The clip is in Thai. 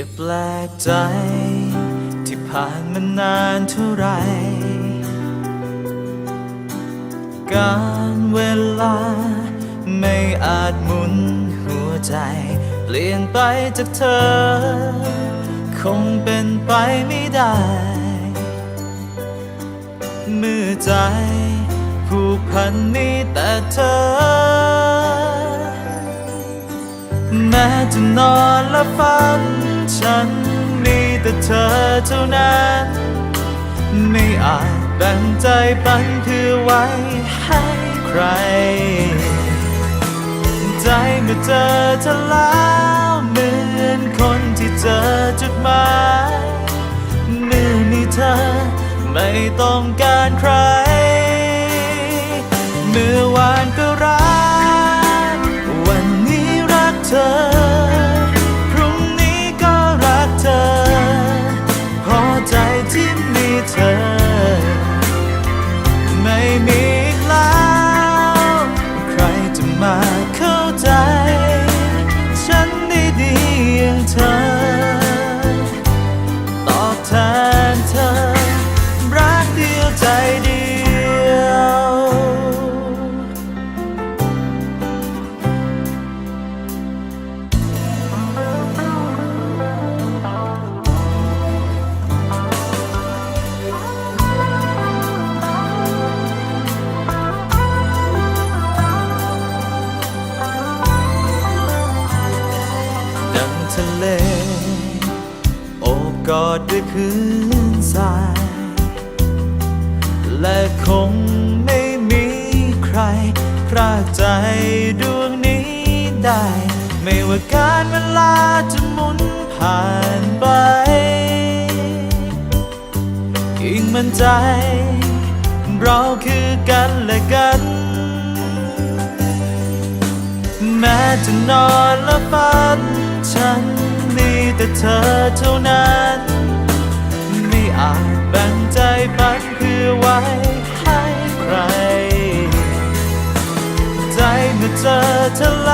อย่าแปลกใจ ที่ผ่านมานานเท่าไร การเวลาไม่อาจหมุนหัวใจ เปลี่ยนไปจากเธอ คงเป็นไปไม่ได้ เมื่อใจผูกพันมีแต่เธอ แม้จะนอนและฝัน ฉันมีแต่เธอเท่านั้น ไม่อาจแบ่งใจปันเพื่อไว้ให้ใคร ใจเมื่อเจอเธอแล้วเหมือนคนที่เจอจุดหมายเมื่อมีเธอไม่ต้องการใคร เลโอบกอดด้วยพื้นทราย และคงไม่มีใครพรากใจดวงนี้ได้ ไม่ว่าการเวลาจะหมุนผ่านไป ยิ่งมั่นใจ เราคือกันและกันแม้จะนอนและฝันฉันมีแต่ เธอเท่านั้น ไม่อาจแบ่งใจปันเพื่อไว้ให้ใคร ใจเมื่อเจอเธอ